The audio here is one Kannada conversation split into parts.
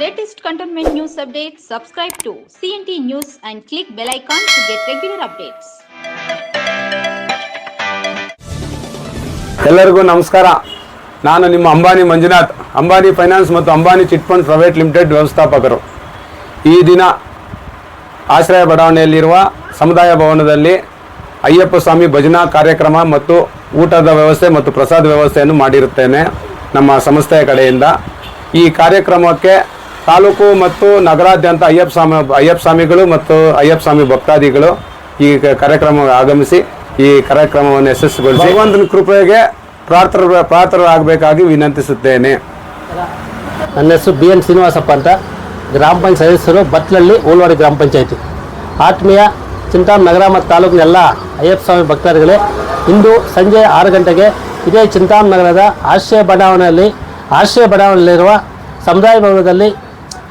latest cantonment news updates, subscribe to CNT News and click bell icon to get regular updates. ಎಲ್ಲರಿಗೂ ನಮಸ್ಕಾರ. ನಾನು ನಿಮ್ಮ ಅಂಬಾನಿ ಮಂಜುನಾಥ್ ಅಂಬಾನಿ ಫೈನಾನ್ಸ್ ಮತ್ತು Ambani chit fund private limited ವ್ಯವಸ್ಥಾಪಕರು. ಈ ದಿನ ಆಶ್ರಯ ಬಡಾವಣೆಯಲ್ಲಿರುವ ಸಮುದಾಯ ಭವನದಲ್ಲಿ ಅಯ್ಯಪ್ಪ ಸ್ವಾಮಿ ಭಜನಾ ಕಾರ್ಯಕ್ರಮ ಮತ್ತು ಊಟದ ವ್ಯವಸ್ಥೆ ಮತ್ತು ಪ್ರಸಾದ ವ್ಯವಸ್ಥೆಯನ್ನು ಮಾಡಿರುತ್ತೇನೆ ನಮ್ಮ ಸಂಸ್ಥೆಯ ಕಡೆಯಿಂದ. ಈ ಕಾರ್ಯಕ್ರಮಕ್ಕೆ ತಾಲೂಕು ಮತ್ತು ನಗರಾದ್ಯಂತ ಅಯ್ಯಪ್ಪ ಸ್ವಾಮಿ ಅಯ್ಯಪ್ಪ ಸ್ವಾಮಿಗಳು ಮತ್ತು ಅಯ್ಯಪ್ಪ ಸ್ವಾಮಿ ಭಕ್ತಾದಿಗಳು ಈ ಕಾರ್ಯಕ್ರಮ ಕಾರ್ಯಕ್ರಮಕ್ಕೆ ಆಗಮಿಸಿ ಈ ಕಾರ್ಯಕ್ರಮವನ್ನು ಯಶಸ್ವಿಗೊಳಿಸಿ ಭಗವಂತನ ಕೃಪೆಗೆ ಪ್ರಾರ್ಥರ ಪ್ರಾರ್ಥರಾಗಬೇಕಾಗಿ ವಿನಂತಿಸುತ್ತೇನೆ. ನನ್ನ ಹೆಸರು ಬಿ ಎನ್ ಶ್ರೀನಿವಾಸಪ್ಪ ಅಂತ. ಗ್ರಾಮ ಪಂಚಾಯತ್ ಸದಸ್ಯರು ಬತ್ಲಳ್ಳಿ ಓಲ್ವಾಡಿ ಗ್ರಾಮ ಪಂಚಾಯತಿ. ಆತ್ಮೀಯ ಚಿಂತಾಮ್ ನಗರ ಮತ್ತು ತಾಲೂಕಿನ ಎಲ್ಲ ಅಯ್ಯಪ್ಪ ಸ್ವಾಮಿ ಭಕ್ತಾದಿಗಳೇ ಇಂದು ಸಂಜೆ ಆರು ಗಂಟೆಗೆ ಇದೇ ಚಿಂತಾಮ್ ನಗರದ ಆಶ್ರಯ ಬಡಾವಣೆಯಲ್ಲಿ ಆಶ್ರಯ ಬಡಾವಣೆಯಲ್ಲಿರುವ ಸಮುದಾಯ ಭವನದಲ್ಲಿ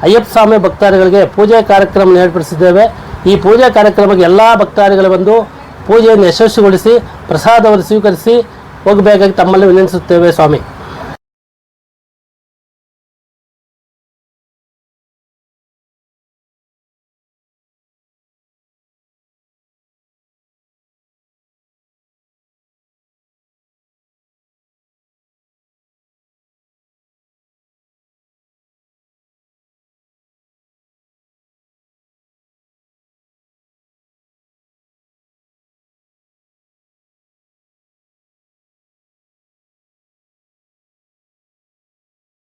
ಅಯ್ಯಪ್ಪ ಸ್ವಾಮಿ ಭಕ್ತಾದಿಗಳಿಗೆ ಪೂಜೆ ಕಾರ್ಯಕ್ರಮ ಏರ್ಪಡಿಸಿದ್ದೇವೆ. ಈ ಪೂಜೆ ಕಾರ್ಯಕ್ರಮಕ್ಕೆ ಎಲ್ಲ ಭಕ್ತಾದಿಗಳು ಬಂದು ಪೂಜೆಯನ್ನು ಯಶಸ್ವಿಗೊಳಿಸಿ, ಪ್ರಸಾದವನ್ನು ಸ್ವೀಕರಿಸಿ ಹೋಗಬೇಕಾಗಿ ತಮ್ಮಲ್ಲಿ ವಿನಂತಿಸುತ್ತೇವೆ ಸ್ವಾಮಿ.